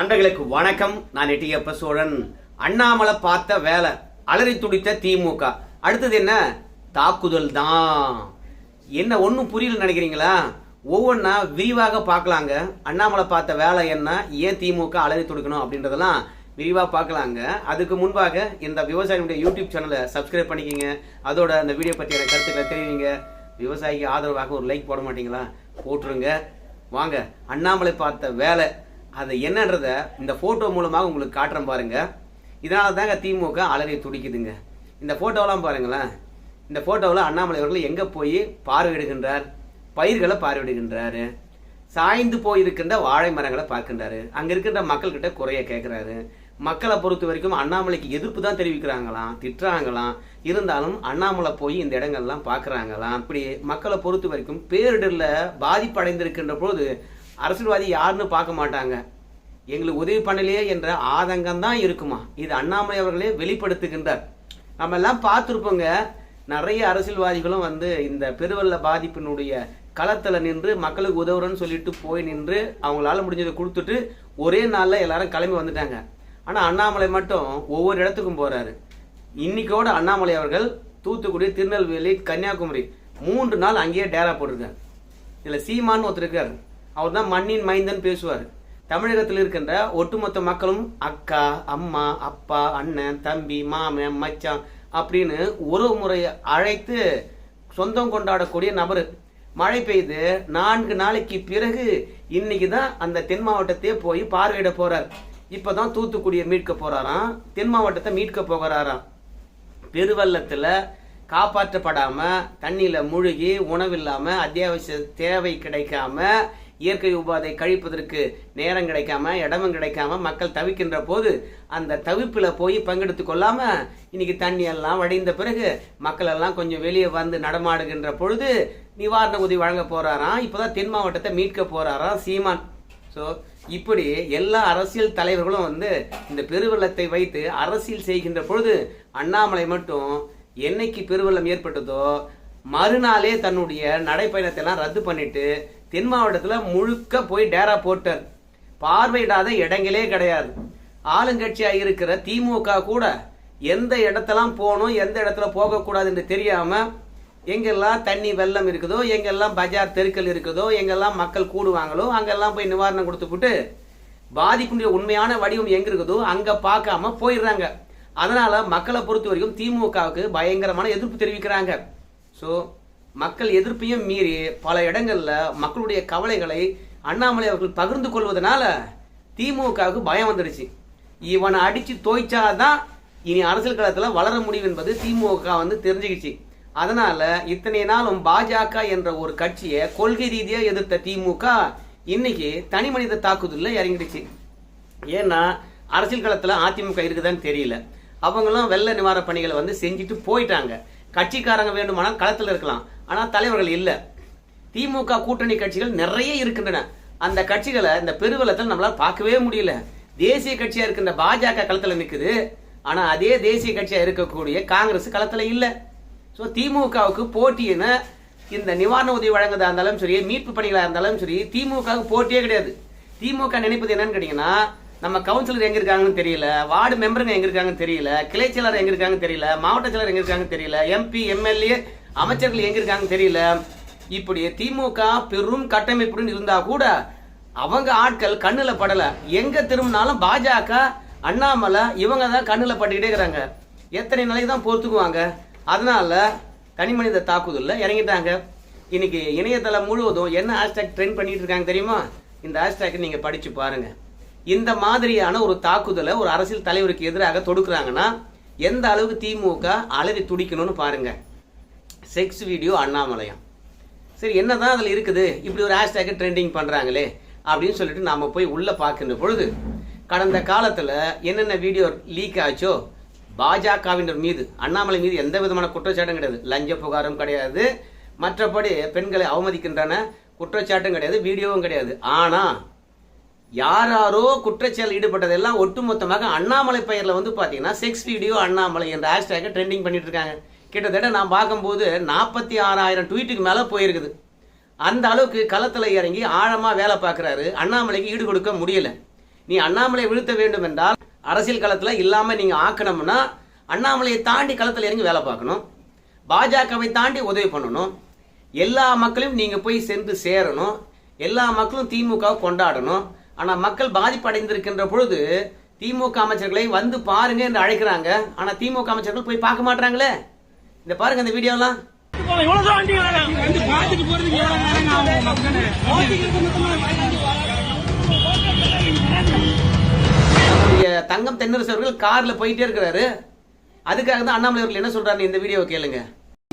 நண்பர்களுக்கு வணக்கம். நான் எட்டியப்ப சோழன். அண்ணாமலை பார்த்த வேலை அலறி துடித்த திமுக அடுத்தது என்ன? தாக்குதல் தான். என்ன ஒன்றும் புரியல நினைக்கிறீங்களா? ஒவ்வொன்றா விரிவாக பார்க்கலாங்க. அண்ணாமலை பார்த்த வேலை என்ன? ஏன் திமுக அலறி துடிக்கணும் அப்படின்றதெல்லாம் விரிவாக பார்க்கலாங்க. அதுக்கு முன்பாக இந்த விவசாயிகளுடைய யூடியூப் சேனலை சப்ஸ்கிரைப் பண்ணிக்கிங்க. அதோட அந்த வீடியோ பற்றியான கருத்துக்களை தெரிவிங்க. விவசாயிக்கு ஆதரவாக ஒரு லைக் போட மாட்டீங்களா? போட்டுருங்க. வாங்க அண்ணாமலை பார்த்த வேலை அது என்னன்றத இந்த ஃபோட்டோ மூலமாக உங்களுக்கு காட்டுறேன் பாருங்க. இதனால தாங்க திமுக அலறி துடிக்குதுங்க. இந்த ஃபோட்டோலாம் பாருங்களேன். இந்த ஃபோட்டோவில் அண்ணாமலை அவர்கள் எங்கே போய் பார்வையிடுகின்றார்? பயிர்களை பார்வையிடுகின்றாரு. சாய்ந்து போயிருக்கின்ற வாழை மரங்களை பார்க்கின்றாரு. அங்கே இருக்கின்ற மக்கள்கிட்ட குறைய கேட்குறாரு மக்களை பொறுத்த வரைக்கும் அண்ணாமலைக்கு எதிர்ப்பு தான் தெரிவிக்கிறாங்களாம் திட்டுறாங்களாம். இருந்தாலும் அண்ணாமலை போய் இந்த இடங்கள்லாம் பார்க்குறாங்களாம். இப்படி மக்களை பொறுத்த வரைக்கும் பேரிடரில் பாதிப்படைந்திருக்கின்ற பொழுது அரசியல்வாதி யாருன்னு பார்க்க மாட்டாங்க. எங்களுக்கு உதவி பண்ணலையே என்ற ஆதங்கம் தான் இருக்குமா? இது அண்ணாமலை அவர்களே வெளிப்படுத்துகின்றார். நம்ம எல்லாம் பார்த்துருப்போங்க நிறைய அரசியல்வாதிகளும் வந்து இந்த பெருவெள்ள பாதிப்பினுடைய களத்தில் நின்று மக்களுக்கு உதவுறேன்னு சொல்லிட்டு போய் நின்று அவங்களால முடிஞ்சதை கொடுத்துட்டு ஒரே நாளில் எல்லாரும் கிளம்பி வந்துட்டாங்க. ஆனால் அண்ணாமலை மட்டும் ஒவ்வொரு இடத்துக்கும் போறாரு. இன்னைக்கோட அண்ணாமலை அவர்கள் தூத்துக்குடி திருநெல்வேலி கன்னியாகுமரி மூன்று நாள் அங்கேயே டேரா போட்டிருக்காரு. இதில் சீமான்னு ஒருத்தர் இருக்கார். அவர் தான் மண்ணின் மைந்தன் பேசுவார். தமிழகத்தில் இருக்கின்ற ஒட்டுமொத்த மக்களும் அக்கா அம்மா அப்பா அண்ணன் தம்பி மாமன் மச்சான் அப்படின்னு உறவு முறையை அழைத்து சொந்தம் கொண்டாடக்கூடிய நபர். மழை பெய்து நான்கு நாளைக்கு பிறகு இன்னைக்கு தான் அந்த தென் மாவட்டத்தையே போய் பார்வையிட போறார். இப்பதான் தூத்துக்குடியை மீட்க போறாராம் தென் மாவட்டத்தை மீட்க போகிறாராம். பெருவள்ளத்தில் காப்பாற்றப்படாம தண்ணியில முழுகி உணவில்லாம அத்தியாவசிய தேவை கிடைக்காம இயற்கை உபாதை கழிப்பதற்கு நேரம் கிடைக்காம இடமும் கிடைக்காம மக்கள் தவிக்கின்ற போது அந்த தவிப்பில் போய் பங்கெடுத்து கொள்ளாம இன்னைக்கு தண்ணி எல்லாம் வடிந்த பிறகு மக்கள் எல்லாம் கொஞ்சம் வெளியே வந்து நடமாடுகின்ற பொழுது நிவாரண உதவி வழங்க போறாராம் இப்போதான் தென் மாவட்டத்தை மீட்க போறாராம் சீமான்? ஸோ இப்படி எல்லா அரசியல் தலைவர்களும் வந்து இந்த பெருவெள்ளத்தை வைத்து அரசியல் செய்கின்ற பொழுது அண்ணாமலை மட்டும் என்னைக்கு பெருவெள்ளம் ஏற்பட்டதோ மறுநாளே தன்னுடைய நடைப்பயணத்தை எல்லாம் ரத்து பண்ணிட்டு தென் மாவட்டத்தில் முழுக்க போய் டேரா போட்டார் பார்வையிடாத இடங்களே கிடையாது. ஆளுங்கட்சியாக இருக்கிற திமுக கூட எந்த இடத்தெல்லாம் போகணும் எந்த இடத்துல போகக்கூடாது என்று தெரியாமல் எங்கெல்லாம் தண்ணி வெள்ளம் இருக்குதோ எங்கெல்லாம் பஜார் தெருக்கள் இருக்குதோ எங்கெல்லாம் மக்கள் கூடுவாங்களோ அங்கெல்லாம் போய் நிவாரணம் கொடுத்துப்புட்டு பாதிப்புடைய உண்மையான வடிவம் எங்க இருக்குதோ அங்க பார்க்காம போயிடுறாங்க. அதனால மக்களை பொறுத்த வரைக்கும் திமுகவுக்கு பயங்கரமான எதிர்ப்பு தெரிவிக்கிறாங்க. ஸோ மக்கள் எதிர்ப்பையும் மீறி பல இடங்களில் மக்களுடைய கவலைகளை அண்ணாமலை அவர்கள் பகிர்ந்து கொள்வதனால திமுகவுக்கு பயம் வந்துடுச்சு. இவனை அடித்து தோய்ச்சாதான் இனி அரசியல் களத்தில் வளர முடியும் என்பது திமுக வந்து தெரிஞ்சுக்கிச்சு. அதனால் இத்தனை நாளும் பாஜக என்ற ஒரு கட்சியை கொள்கை ரீதியாக எதிர்த்த திமுக இன்னைக்கு தனி மனித தாக்குதலில் இறங்கிடுச்சு. ஏன்னா அரசியல் களத்தில் அதிமுக இருக்குதான்னு தெரியல. அவங்களும் வெள்ள நிவாரண பணிகளை வந்து செஞ்சுட்டு போயிட்டாங்க. கட்சிக்காரங்க வேண்டுமானால் களத்தில் இருக்கலாம். ஆனால் தலைவர்கள் இல்லை. திமுக கூட்டணி கட்சிகள் நிறைய இருக்கின்றன. அந்த கட்சிகளை இந்த பெருவலத்தில் நம்மளால் பார்க்கவே முடியல. தேசிய கட்சியாக இருக்கின்ற பாஜக களத்தில் நிற்குது ஆனால் அதே தேசிய கட்சியாக இருக்கக்கூடிய காங்கிரஸ் களத்தில் இல்லை. ஸோ திமுகவுக்கு போட்டியின இந்த நிவாரண உதவி வழங்குறதா இருந்தாலும் சரி மீட்பு பணிகளாக இருந்தாலும் சரி திமுகவுக்கு போட்டியே கிடையாது. திமுக நினைப்பது என்னன்னு கேட்டிங்கன்னா நம்ம கவுன்சிலர் எங்க இருக்காங்கன்னு தெரியல வார்டு மெம்பருங்க எங்க இருக்காங்கன்னு தெரியல கிளை செயலர் எங்க இருக்காங்கன்னு தெரியல மாவட்ட செயலர் எங்க இருக்காங்கன்னு தெரியல எம்பி எம்எல்ஏ அமைச்சர்கள் எங்க இருக்காங்கன்னு தெரியல. இப்படி திமுக பெரும் கட்டமைப்புடன் இருந்தா கூட அவங்க ஆட்கள் கண்ணுல படல. எங்க திரும்பினாலும் பாஜக அண்ணாமலை இவங்க தான் கண்ணுல பட்டுக்கிட்டே இருக்கிறாங்க. எத்தனை நாளைக்கு தான் பொறுத்துக்குவாங்க? அதனால தனி மனித தாக்குதலில் இறங்கிட்டாங்க. இன்னைக்கு இணையதளம் முழுவதும் என்ன ஹேஷ்டேக் ட்ரெண்ட் பண்ணிட்டு இருக்காங்க தெரியுமா? இந்த ஹேஷ்டேக்கை நீங்க படிச்சு பாருங்க. இந்த மாதிரியான ஒரு தாக்குதலை ஒரு அரசியல் தலைவருக்கு எதிராக தொடுக்கிறாங்கன்னா எந்த அளவுக்கு திமுக அலறி துடிக்கணும்னு பாருங்க. செக்ஸ் வீடியோ அண்ணாமலையம் சரி என்னதான் அதில் இருக்குது? இப்படி ஒரு ஹேஷ்டேக்கை ட்ரெண்டிங் பண்ணுறாங்களே அப்படின்னு சொல்லிட்டு நாம் போய் உள்ளே பார்க்கின்ற பொழுது கடந்த காலத்தில் என்னென்ன வீடியோ லீக் ஆச்சோ பாஜகவினர் மீது அண்ணாமலை மீது எந்த விதமான குற்றச்சாட்டும் கிடையாது. லஞ்ச புகாரும் கிடையாது. மற்றபடி பெண்களை அவமதிக்கின்றன குற்றச்சாட்டும் கிடையாது வீடியோவும் கிடையாது. ஆனால் யாரோ குற்றச்செயல் ஈடுபட்டதெல்லாம் ஒட்டுமொத்தமாக அண்ணாமலை பெயரில் வந்து பார்த்தீங்கன்னா செக்ஸ் வீடியோ அண்ணாமலை என்ற ஹேஷ்டேக்கை ட்ரெண்டிங் பண்ணிட்டு இருக்காங்க. கிட்டத்தட்ட நான் பார்க்கும்போது நாற்பத்தி ஆறாயிரம் ட்வீட்டுக்கு மேலே போயிருக்குது. அந்த அளவுக்கு களத்தில் இறங்கி ஆழமாக வேலை பார்க்குறாரு. அண்ணாமலைக்கு ஈடு கொடுக்க முடியல. நீ அண்ணாமலை வீழ்த்த வேண்டும் என்றால் அரசியல் களத்தில் இல்லாமல் நீங்கள் ஆக்கணும்னா அண்ணாமலையை தாண்டி களத்தில் இறங்கி வேலை பார்க்கணும். பாஜகவை தாண்டி உதவி பண்ணணும். எல்லா மக்களையும் நீங்கள் போய் சென்று சேரணும். எல்லா மக்களும் திமுகவை கொண்டாடணும். ஆனா மக்கள் பாதிப்படைந்திருக்கின்ற பொழுது திமுக அமைச்சர்களை வந்து பாருங்க என்று அழைக்கிறாங்க. ஆனா திமுக அமைச்சர்கள் போய் பார்க்க மாட்டாங்களே இந்த பாருங்க இந்த வீடியோலாம். எவ்வளவு தங்கம் தென்னரசு அவர்கள் கார்ல போயிட்டே இருக்கிறாரு. அதுக்காக தான் அண்ணாமலை அவர்கள் என்ன சொல்றாரு இந்த வீடியோவை கேளுங்க.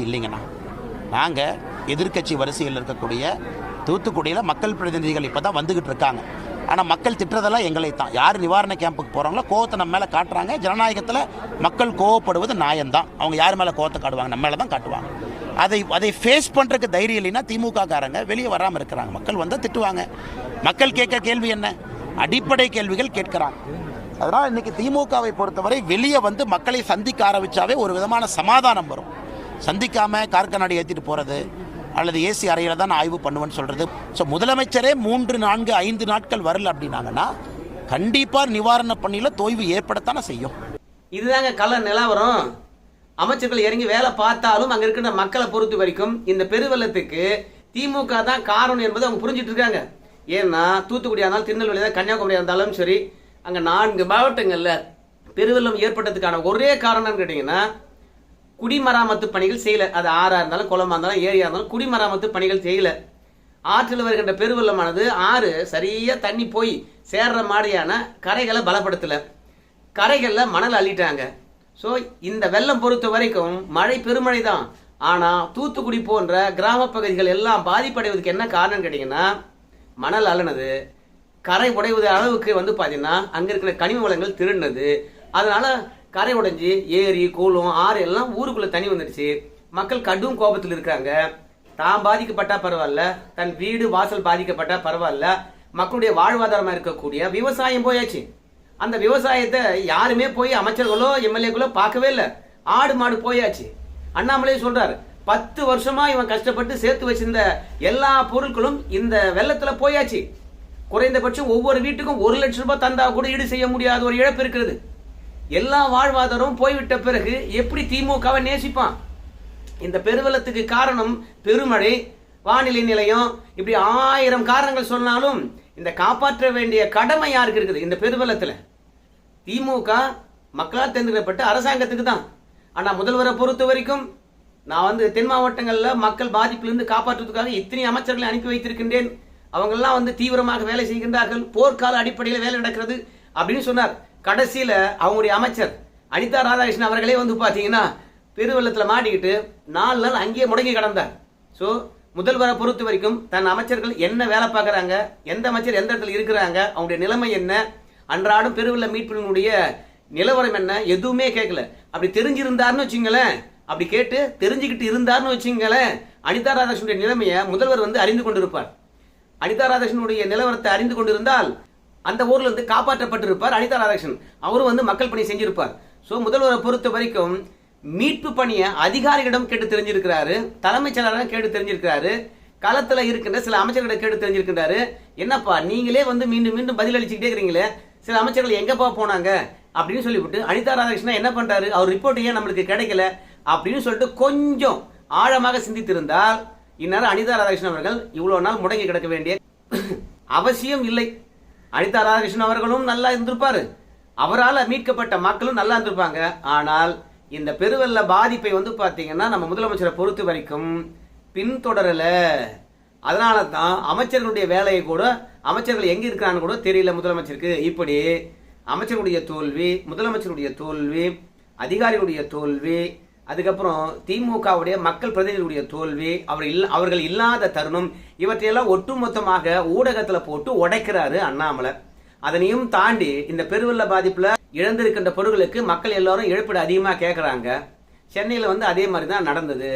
இல்லைங்கண்ணா. நாங்கள் எதிர்க்கட்சி வரிசையில் இருக்கக்கூடிய தூத்துக்குடியில் மக்கள் பிரதிநிதிகள் இப்போ தான் வந்துக்கிட்டு இருக்காங்க. ஆனால் மக்கள் திட்டுறதெல்லாம் எங்களை தான். யார் நிவாரண கேம்புக்கு போகிறாங்களோ கோவத்தை நம்ம மேலே காட்டுறாங்க. ஜனநாயகத்தில் மக்கள் கோவப்படுவது நியாயம்தான். அவங்க யார் மேலே கோவத்தை காட்டுவாங்க? நம்ம மேலே தான் காட்டுவாங்க. அதை அதை ஃபேஸ் பண்ணுறதுக்கு தைரியம் இல்லைன்னா திமுக காரங்க வெளியே வராமல் இருக்கிறாங்க. மக்கள் வந்தால் திட்டுவாங்க. மக்கள் கேட்க கேள்வி என்ன? அடிப்படை கேள்விகள் கேட்குறாங்க. அதனால் இன்னைக்கு திமுகவை பொறுத்தவரை வெளியே வந்து மக்களை சந்திக்க ஆரம்பிச்சாவே ஒரு விதமான சமாதானம் வரும். சந்திக்காமல் கார்கநாடி ஏற்றிட்டு போகிறது அல்லது ஏசி அறையில் தான் நான் ஆய்வு பண்ணுவேன்னு சொல்கிறது ஸோ முதலமைச்சரே மூன்று நான்கு ஐந்து நாட்கள் வரல அப்படின்னாங்கன்னா கண்டிப்பாக நிவாரண பணியில் தொய்வு ஏற்படத்தானே செய்யும். இதுதாங்க கல நிலவரம். அமைச்சர்கள் இறங்கி வேலை பார்த்தாலும் அங்கே இருக்கிற மக்களை பொறுத்த வரைக்கும் இந்த பெருவெள்ளத்துக்கு திமுக தான் காரணம் என்பதை அவங்க புரிஞ்சிட்டு இருக்காங்க. ஏன்னா தூத்துக்குடியாக இருந்தாலும் திருநெல்வேலி தான் கன்னியாகுமரியாக இருந்தாலும் சரி அங்கே நான்கு மாவட்டங்களில் பெருவெள்ளம் ஏற்பட்டதுக்கான ஒரே காரணம்னு கேட்டிங்கன்னா குடிமராமத்து பணிகள் செய்யலை. அது ஆறாக இருந்தாலும் குளமா இருந்தாலும் ஏரியாக இருந்தாலும் குடிமராமத்து பணிகள் செய்யல. ஆற்றில் வருகின்ற பெருவெள்ளமானது ஆறு சரியாக தண்ணி போய் சேர்ற மாதிரியான கரைகளை பலப்படுத்தலை. கரைகளில் மணல் அள்ளிட்டாங்க. ஸோ இந்த வெள்ளம் பொறுத்த வரைக்கும் மழை பெருமழை தான். ஆனால் தூத்துக்குடி போன்ற கிராம பகுதிகள் எல்லாம் பாதிப்படைவதற்கு என்ன காரணம் கேட்டிங்கன்னா மணல் அள்ளினது கரை உடைவது அளவுக்கு வந்து பார்த்தீங்கன்னா அங்கே இருக்கிற கனிம வளங்கள் திருடினது. அதனால கரை உடைஞ்சி ஏரி கூலம் ஆறு எல்லாம் ஊருக்குள்ள தண்ணி வந்துடுச்சு. மக்கள் கடும் கோபத்தில் இருக்காங்க தான் பாதிக்கப்பட்டா பரவாயில்ல. தன் வீடு வாசல் பாதிக்கப்பட்டா பரவாயில்ல. மக்களுடைய வாழ்வாதாரமாக இருக்கக்கூடிய விவசாயம் போயாச்சு. அந்த விவசாயத்தை யாருமே போய் அமைச்சர்களோ எம்எல்ஏக்களோ பார்க்கவே இல்லை. ஆடு மாடு போயாச்சு. அண்ணாமலையே சொல்றாரு பத்து வருஷமா இவன் கஷ்டப்பட்டு சேர்த்து வச்சிருந்த எல்லா பொருட்களும் இந்த வெள்ளத்துல போயாச்சு. குறைந்தபட்சம் ஒவ்வொரு வீட்டுக்கும் ஒரு லட்சம் ரூபாய் தந்தா கூட ஈடு செய்ய முடியாத ஒரு இழப்பு இருக்கிறது. எல்லா வாழ்வாதாரமும் போய்விட்ட பிறகு எப்படி திமுகவை நேசிப்பான்? இந்த பெருவெள்ளத்துக்கு காரணம் பெருமழை வானிலை நிலையம். இப்படி ஆயிரம் காரணங்கள் சொன்னாலும் இந்த காப்பாற்ற வேண்டிய கடமை யாருக்கு இருக்குது? இந்த பெருவலத்தில் திமுக மக்களால் தேர்ந்தெடுக்கப்பட்ட அரசாங்கத்துக்கு தான். ஆனால் முதல்வரை பொறுத்த வரைக்கும் நான் வந்து தென் மாவட்டங்களில் மக்கள் பாதிப்பிலிருந்து காப்பாற்றுவதற்காக இத்தனை அமைச்சர்களை அனுப்பி வைத்திருக்கின்றேன்? அவங்கெல்லாம் வந்து தீவிரமாக வேலை செய்கின்றார்கள். போர்க்கால அடிப்படையில் வேலை நடக்கிறது அப்படின்னு சொன்னார். கடைசியில் அவங்களுடைய அமைச்சர் அனிதா ராதாகிருஷ்ணன் அவர்களே வந்து பார்த்தீங்கன்னா பெருவெள்ளத்தில் மாட்டிக்கிட்டு நாலு நாள் அங்கேயே முடங்கி கிடந்தார். ஸோ முதல்வரை பொறுத்த வரைக்கும் தன் அமைச்சர்கள் என்ன வேலை பார்க்குறாங்க எந்த அமைச்சர் எந்த இடத்துல இருக்கிறாங்க அவங்களுடைய நிலைமை என்ன அன்றாடம் பெருவெள்ள மீட்பினுடைய நிலவரம் என்ன எதுவுமே கேட்கல. அப்படி தெரிஞ்சிருந்தாருன்னு வச்சுங்களேன் அப்படி கேட்டு தெரிஞ்சுக்கிட்டு இருந்தாருன்னு வச்சுங்களேன் அனிதா ராதாகிருஷ்ணனுடைய நிலைமையை முதல்வர் வந்து அறிந்து கொண்டிருப்பார். அனிதா ராதாகிருஷ்ணனுடைய நிலவரத்தை அறிந்து கொண்டிருந்தால் அந்த ஊர்ல இருந்து காப்பாற்றப்பட்டிருப்பார் அனிதா ராதாகிருஷ்ணன் அவரும் வந்து மக்கள் பணி செஞ்சிருப்பார். ஸோ முதல்வரை பொறுத்த வரைக்கும் மீட்பு பணியை அதிகாரிகளிடம் கேட்டு தெரிஞ்சிருக்கிறாரு தலைமைச் செயலாளரிடம் கேட்டு தெரிஞ்சிருக்கிறாரு களத்தில் இருக்கின்ற சில அமைச்சர்களிடம் கேட்டு தெரிஞ்சிருக்கின்றாரு. என்னப்பா நீங்களே வந்து மீண்டும் மீண்டும் பதிலளிச்சுக்கிட்டே இருக்கிறீங்களே சில அமைச்சர்கள் எங்கப்பா போனாங்க அப்படின்னு சொல்லிவிட்டு அனிதா ராதாகிருஷ்ணன் என்ன பண்ணுறாரு அவர் ரிப்போர்ட் ஏன் நம்மளுக்கு கிடைக்கல அப்படின்னு சொல்லிட்டு கொஞ்சம் ஆழமாக சிந்தித்திருந்தால் இந்நேரம் அனிதா ராதாகிருஷ்ணன் அவர்கள் இவ்வளோ நாள் முடங்கி கிடக்க வேண்டிய அவசியம் இல்லை. அனிதா ராதாகிருஷ்ணன் அவர்களும் நல்லா இருந்திருப்பாரு. அவரால் மீட்கப்பட்ட மக்களும் நல்லா இருந்திருப்பாங்க. ஆனால் இந்த பெருவெள்ள பாதிப்பை வந்து பார்த்தீங்கன்னா நம்ம முதலமைச்சரை பொறுத்த வரைக்கும் பின்தொடரலை. அதனால தான் அமைச்சர்களுடைய வேலையை கூட அமைச்சர்கள் எங்கே இருக்கிறான்னு கூட தெரியல முதலமைச்சருக்கு. இப்படி அமைச்சருடைய தோல்வி முதலமைச்சருடைய தோல்வி அதிகாரிகளுடைய தோல்வி அதுக்கப்புறம் திமுகவுடைய மக்கள் பிரதிநிதிகளுடைய தோல்வி அவர் இல்ல அவர்கள் இல்லாத தருணம் இவற்றையெல்லாம் ஒட்டுமொத்தமாக ஊடகத்துல போட்டு உடைக்கிறாரு அண்ணாமலை. அதனையும் தாண்டி இந்த பெருவெள்ள பாதிப்புல இழந்திருக்கின்ற பொருட்களுக்கு மக்கள் எல்லாரும் இழப்பீடு அதிகமா கேட்கறாங்க சென்னையில வந்து அதே மாதிரி தான் நடந்தது.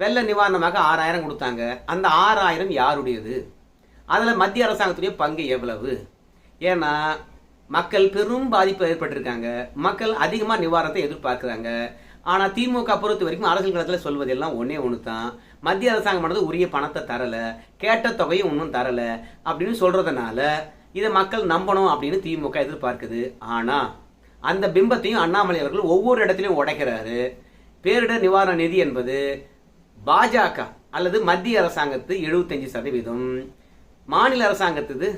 வெள்ள நிவாரணமாக ஆறாயிரம் கொடுத்தாங்க. அந்த ஆறாயிரம் யாருடையது? அதில் மத்திய அரசாங்கத்துடைய பங்கு எவ்வளவு? ஏன்னா மக்கள் பெரும் பாதிப்பு ஏற்பட்டிருக்காங்க. மக்கள் அதிகமாக நிவாரணத்தை எதிர்பார்க்குறாங்க. ஆனால் திமுக பொறுத்த வரைக்கும் அரசியல் களத்துல சொல்வதெல்லாம் ஒன்றே ஒன்று தான் மத்திய அரசாங்கமானது உரிய பணத்தை தரலை கேட்ட தொகையும் ஒன்றும் தரலை அப்படின்னு சொல்கிறதுனால இதை மக்கள் நம்பணும் அப்படின்னு திமுக எதிர்பார்க்குது. ஆனால் அந்த பிம்பத்தையும் அண்ணாமலை அவர்கள் ஒவ்வொரு இடத்துலையும் உடைக்கிறாரு. பேரிடர் நிவாரண நிதி என்பது பாஜக அல்லது மத்திய அரசாங்கத்து எழுபத்தஞ்சு சதவீதம் மாநில அரசாங்கத்துது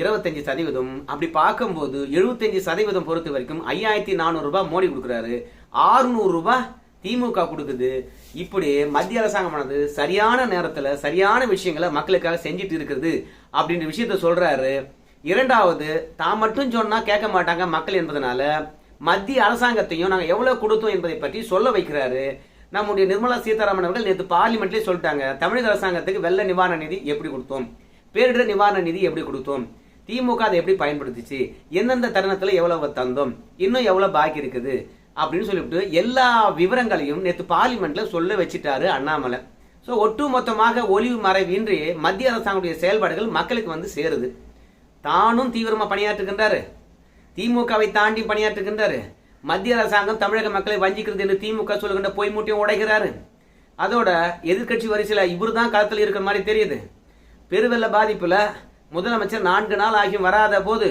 இருபத்தஞ்சு சதவீதம். அப்படி பார்க்கும்போது எழுபத்தஞ்சு சதவீதம் பொறுத்த வரைக்கும் ஐயாயிரத்தி நானூறு ரூபாய் மோடி கொடுக்குறாரு. ஆறுநூறு ரூபாய் திமுக கொடுக்குது. இப்படி மத்திய அரசாங்கமானது சரியான நேரத்தில் சரியான விஷயங்களை மக்களுக்காக செஞ்சுட்டு இருக்கிறது அப்படின்ற விஷயத்த சொல்றாரு. இரண்டாவது தான் மட்டும் சொன்னால் கேட்க மாட்டாங்க மக்கள் என்பதனால மத்திய அரசாங்கத்தையும் நாங்கள் எவ்வளோ கொடுத்தோம் என்பதை பற்றி சொல்ல வைக்கிறாரு. நம்முடைய நிர்மலா சீதாராமன் அவர்கள் நேற்று பார்லிமெண்ட்லேயே சொல்லிட்டாங்க தமிழக அரசாங்கத்துக்கு வெள்ள நிவாரண நிதி எப்படி கொடுத்தோம்? பேரிடர் நிவாரண நிதி எப்படி கொடுத்தோம்? திமுக அதை எப்படி பயன்படுத்திச்சு? எந்தெந்த தருணத்தில் எவ்வளவு தந்தோம்? இன்னும் எவ்வளோ பாக்கி இருக்குது? அப்படின்னு சொல்லிவிட்டு எல்லா விவரங்களையும் நேற்று பார்லிமெண்ட்டில் சொல்ல வச்சிட்டாரு அண்ணாமலை. ஸோ ஒட்டு மொத்தமாக ஒளிவு மறைவின்றி மத்திய அரசாங்கத்துடைய செயல்பாடுகள் மக்களுக்கு வந்து சேருது. தானும் தீவிரமாக பணியாற்றுகின்றாரு. திமுகவை தாண்டி பணியாற்றுகின்றாரு. மத்திய அரசாங்கம் தமிழக மக்களை வஞ்சிக்கிறது என்று திமுக சொல்லுகின்ற பொய் மூட்டையும் உடைகிறாரு. அதோட எதிர்க்கட்சி வரிசையில் இவரு தான் களத்தில் இருக்கிற மாதிரி தெரியுது. பெருவெள்ள பாதிப்பில் முதலமைச்சர் நான்கு நாள் ஆகியும் வராத போது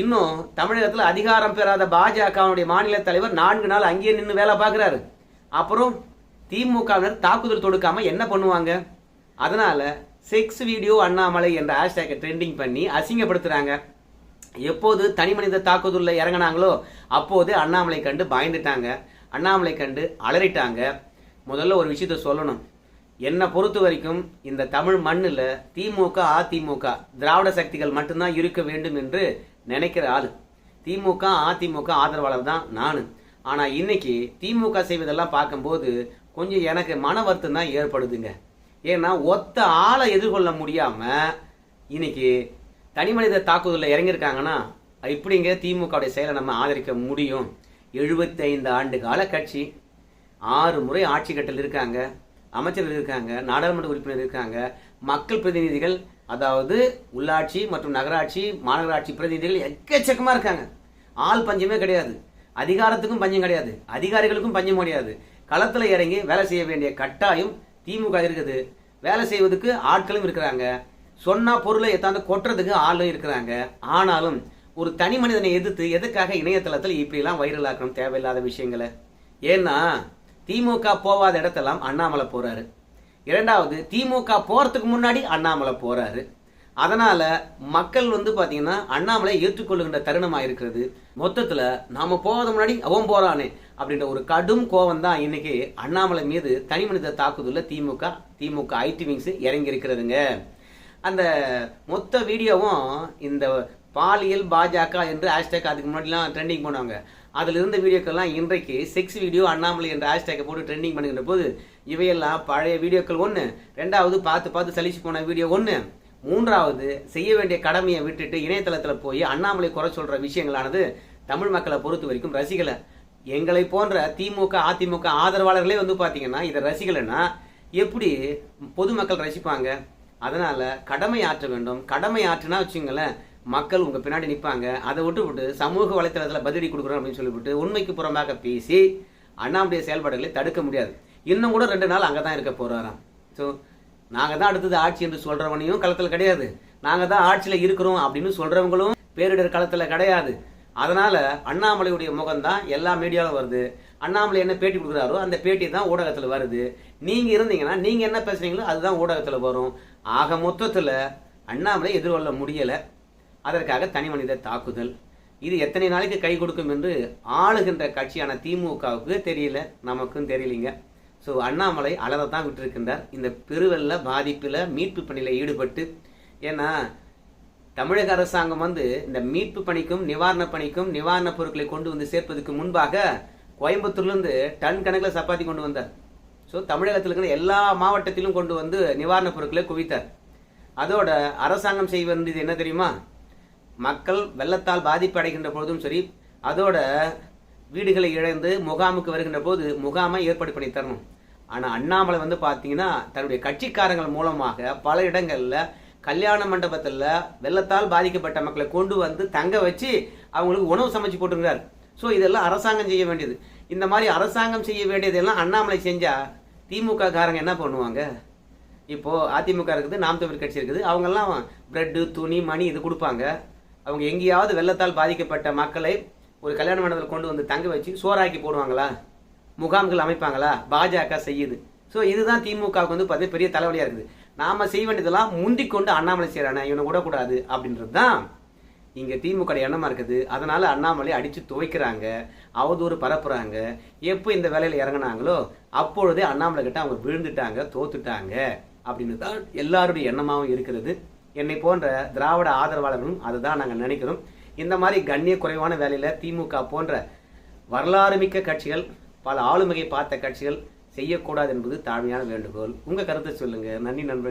இன்னும் தமிழகத்தில் அதிகாரம் பெறாத பாஜகவுடைய மாநில தலைவர் நான்கு நாள் அங்கேயே நின்று வேலை பார்க்குறாரு. அப்புறம் திமுகவினர் தாக்குதல் தொடுக்காமல் என்ன பண்ணுவாங்க? அதனால் செக்ஸ் வீடியோ அண்ணாமலை என்ற ஹேஷ்டேக்கை ட்ரெண்டிங் பண்ணி அசிங்கப்படுத்துகிறாங்க எப்போது தனி மனித தாக்குதலில் இறங்கினாங்களோ அப்போது அண்ணாமலை கண்டு பயந்துட்டாங்க. அண்ணாமலை கண்டு அலறிட்டாங்க. முதல்ல ஒரு விஷயத்த சொல்லணும். என்னை பொறுத்த வரைக்கும் இந்த தமிழ் மண்ணில் திமுக அதிமுக திராவிட சக்திகள் மட்டும்தான் இருக்க வேண்டும் என்று நினைக்கிற ஆள். திமுக அதிமுக ஆதரவாளர் தான் நான். ஆனால் இன்னைக்கு திமுக செய்வதெல்லாம் பார்க்கும்போது கொஞ்சம் எனக்கு மன வருத்தம் தான் ஏற்படுதுங்க. ஏன்னா ஒத்த ஆளை எதிர்கொள்ள முடியாமல் இன்னைக்கு தனி மனித தாக்குதலில் இறங்கியிருக்காங்கன்னா இப்படிங்க திமுகவுடைய செயலை நம்ம ஆதரிக்க முடியும்? 75 ஆண்டு கால கட்சி. ஆறு முறை ஆட்சி கட்டில் இருக்காங்க அமைச்சர்கள் இருக்காங்க நாடாளுமன்ற உறுப்பினர் இருக்காங்க மக்கள் பிரதிநிதிகள் அதாவது உள்ளாட்சி மற்றும் நகராட்சி மாநகராட்சி பிரதிநிதிகள் எக்கச்சக்கமாக இருக்காங்க. ஆள் பஞ்சமே கிடையாது. அதிகாரத்துக்கும் பஞ்சம் கிடையாது. அதிகாரிகளுக்கும் பஞ்சம் கிடையாது. களத்தில் இறங்கி வேலை செய்ய வேண்டிய கட்டாயம் திமுக இருக்குது. வேலை செய்வதற்கு ஆட்களும் இருக்கிறாங்க. சொன்னால் பொருளை எத்தாந்து கொட்டுறதுக்கு ஆளும் இருக்கிறாங்க. ஆனாலும் ஒரு தனி மனிதனை எதிர்த்து எதுக்காக இணையதளத்தில் இப்படிலாம் வைரல் ஆக்கணும் தேவையில்லாத விஷயங்களை? ஏன்னா திமுக போவாத இடத்தெல்லாம் அண்ணாமலை போறாரு. இரண்டாவது திமுக போகிறதுக்கு முன்னாடி அண்ணாமலை போகிறாரு அதனால் மக்கள் வந்து பார்த்தீங்கன்னா அண்ணாமலை ஏற்றுக்கொள்ளுகின்ற தருணமாக இருக்கிறது. மொத்தத்தில் நாம் போகாத முன்னாடி அவன் போகிறானே அப்படின்ற ஒரு கடும் கோவம் தான் இன்னைக்கு அண்ணாமலை மீது தனி மனித தாக்குதலில் திமுக திமுக ஐடி விங்ஸ் இறங்கி இருக்கிறதுங்க அந்த மொத்த வீடியோவும் இந்த பாலியல் பாஜக என்று ஹேஷ்டேக் அதுக்கு முன்னாடிலாம் ட்ரெண்டிங் பண்ணுவாங்க அதில் இருந்த வீடியோக்கள்லாம் இன்றைக்கு செக்ஸ் வீடியோ அண்ணாமலை என்ற ஹேஷ்டேக்கை போட்டு ட்ரெண்டிங் பண்ணுகின்ற போது இவையெல்லாம் பழைய வீடியோக்கள் ஒன்று ரெண்டாவது பார்த்து பார்த்து சலிச்சு போன வீடியோ ஒன்று மூன்றாவது செய்ய வேண்டிய கடமையை விட்டுட்டு இணையதளத்தில் போய் அண்ணாமலை குறை சொல்கிற விஷயங்களானது தமிழ் மக்களை பொறுத்த வரைக்கும் ரசிகலை. எங்களை போன்ற திமுக அதிமுக ஆதரவாளர்களே வந்து பார்த்தீங்கன்னா இதை ரசிகலைன்னா எப்படி பொதுமக்கள் ரசிப்பாங்க? அதனால் கடமை ஆற்ற வேண்டும். கடமை ஆற்றுனா வச்சுங்களேன் மக்கள் உங்கள் பின்னாடி நிற்பாங்க அதை விட்டு விட்டு சமூக வலைத்தளத்தில் பதிலடி கொடுக்குறோம் அப்படின்னு சொல்லிவிட்டு உண்மைக்கு புறமாக பேசி அண்ணாமுடைய செயல்பாடுகளை தடுக்க முடியாது. இன்னும் கூட ரெண்டு நாள் அங்கே தான் இருக்க போகிறாராம் ஸோ நாங்கள் தான் அடுத்தது ஆட்சி என்று சொல்கிறவனையும் களத்தில் கிடையாது. நாங்கள் தான் ஆட்சியில் இருக்கிறோம் அப்படின்னு சொல்கிறவங்களும் பேரிடர் களத்தில் கிடையாது. அதனால் அண்ணாமலையுடைய முகம் தான் எல்லா மீடியாவிலும் வருது. அண்ணாமலை என்ன பேட்டி கொடுக்குறாரோ அந்த பேட்டி தான் ஊடகத்தில் வருது. நீங்கள் இருந்தீங்கன்னா நீங்கள் என்ன பேசுகிறீங்களோ அதுதான் ஊடகத்தில் வரும். ஆக மொத்தத்தில் அண்ணாமலை எதிர்கொள்ள முடியலை. அதற்காக தனி மனித தாக்குதல். இது எத்தனை நாளைக்கு கை கொடுக்கும் என்று ஆளுகின்ற கட்சியான திமுகவுக்கு தெரியல நமக்கும் தெரியலைங்க. ஸோ அண்ணாமலை அளவை தான் விட்டுருக்கின்றார். இந்த பெருவெள்ள பாதிப்பில் மீட்பு பணியில் ஈடுபட்டு ஏன்னா தமிழக அரசாங்கம் வந்து இந்த மீட்பு பணிக்கும் நிவாரண பணிக்கும் நிவாரணப் பொருட்களை கொண்டு வந்து சேர்ப்பதற்கு முன்பாக கோயம்புத்தூர்லேருந்து டன் கணக்கில் சப்பாத்தி கொண்டு வந்தார். ஸோ தமிழகத்தில் இருக்கிற எல்லா மாவட்டத்திலும் கொண்டு வந்து நிவாரணப் பொருட்களை குவித்தார். அதோட அரசாங்கம் செய்ய வேண்டியது என்ன தெரியுமா? மக்கள் வெள்ளத்தால் பாதிப்பு அடைகின்ற பொழுதும் சரி அதோட வீடுகளை இழந்து முகாமுக்கு வருகின்ற போது முகாமை ஏற்பாடு பண்ணி தரணும். ஆனால் அண்ணாமலை வந்து பார்த்தீங்கன்னா தன்னுடைய கட்சிக்காரங்கள் மூலமாக பல இடங்களில் கல்யாண மண்டபத்தில் வெள்ளத்தால் பாதிக்கப்பட்ட மக்களை கொண்டு வந்து தங்க வச்சு அவங்களுக்கு உணவு சமைச்சு போட்டுருக்கார் ஸோ இதெல்லாம் அரசாங்கம் செய்ய வேண்டியது. இந்த மாதிரி அரசாங்கம் செய்ய வேண்டியதெல்லாம் அண்ணாமலை செஞ்சால் திமுக காரங்க என்ன பண்ணுவாங்க? இப்போது அதிமுக இருக்குது நாம் தமிழ் கட்சி இருக்குது. அவங்கெல்லாம் பிரெட்டு துணி மணி இது கொடுப்பாங்க. அவங்க எங்கேயாவது வெள்ளத்தால் பாதிக்கப்பட்ட மக்களை ஒரு கல்யாண மண்டபத்தில் கொண்டு வந்து தங்க வச்சு சோறாக்கி போடுவாங்களா? முகாம்கள் அமைப்பாங்களா? பாஜக செய்யுது. ஸோ இதுதான் திமுகவுக்கு வந்து பார்த்தீங்கன்னா பெரிய தலைவலியாக இருக்குது. நாம செய்ய வேண்டியதெல்லாம் முந்திக் கொண்டு அண்ணாமலை செய்கிறானே இவனை விடக்கூடாது அப்படின்றது தான் இங்கே திமுக எண்ணமாக இருக்குது? அதனால் அண்ணாமலை அடித்து துவைக்கிறாங்க அவதூறு பரப்புகிறாங்க எப்போ இந்த வேலையில் இறங்குனாங்களோ அப்பொழுதே அண்ணாமலை கிட்ட அவங்க விழுந்துட்டாங்க தோத்துட்டாங்க. அப்படின்னு தான் எல்லாருடைய எண்ணமாகவும் இருக்கிறது. என்னை போன்ற திராவிட ஆதரவாளர்களும் அதுதான் நாங்கள் நினைக்கிறோம். இந்த மாதிரி கண்ணிய குறைவான வேலையில் திமுக போன்ற வரலாறு மிக்க கட்சிகள் பல ஆளுமையை பார்த்த கட்சிகள் செய்யக்கூடாது என்பது தாழ்மையான வேண்டுகோள். உங்கள் கருத்தை சொல்லுங்கள் நன்றி நண்பர்